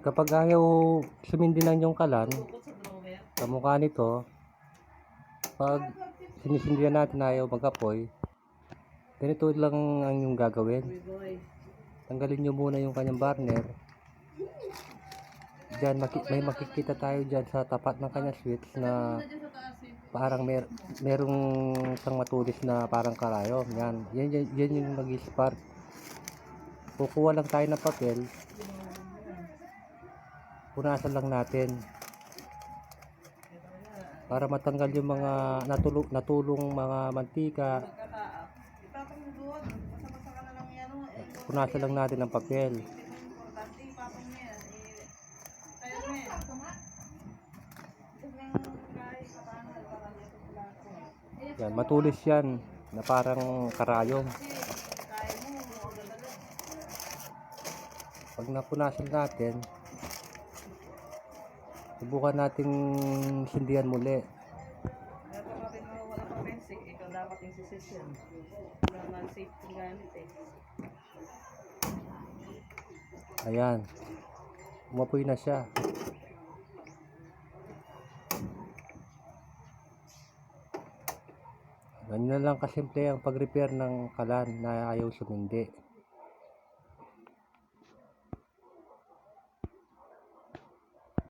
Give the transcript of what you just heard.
kapag ayaw sumindi ng yung kalan, kamukha nito, pag sinisindihan natin na ayaw magapoy, ganito lang ang yung gagawin. Tanggalin nyo muna yung kanyang burner. Maki- may makikita tayo dyan sa tapat ng kanyang switch na parang mer merong isang matulis na parang karayom. Yan, yan, yan, yan yung nag-spark. Kukuha lang tayo ng papel. Punasan lang natin. Para matanggal yung mga natulong, natulong mga mantika. Punasan lang natin ng papel. Yan. Matulis yan na parang karayom. Pag napunasan natin, subukan nating sindihan muli. Kaya pag kapit mo wala pa basic, ikaw dapat yung sisisyon. Wala man safe kung. Ayan. Umapoy na siya. Ganyan lang kasimple ang pag-repair ng kalan na ayaw sumindi.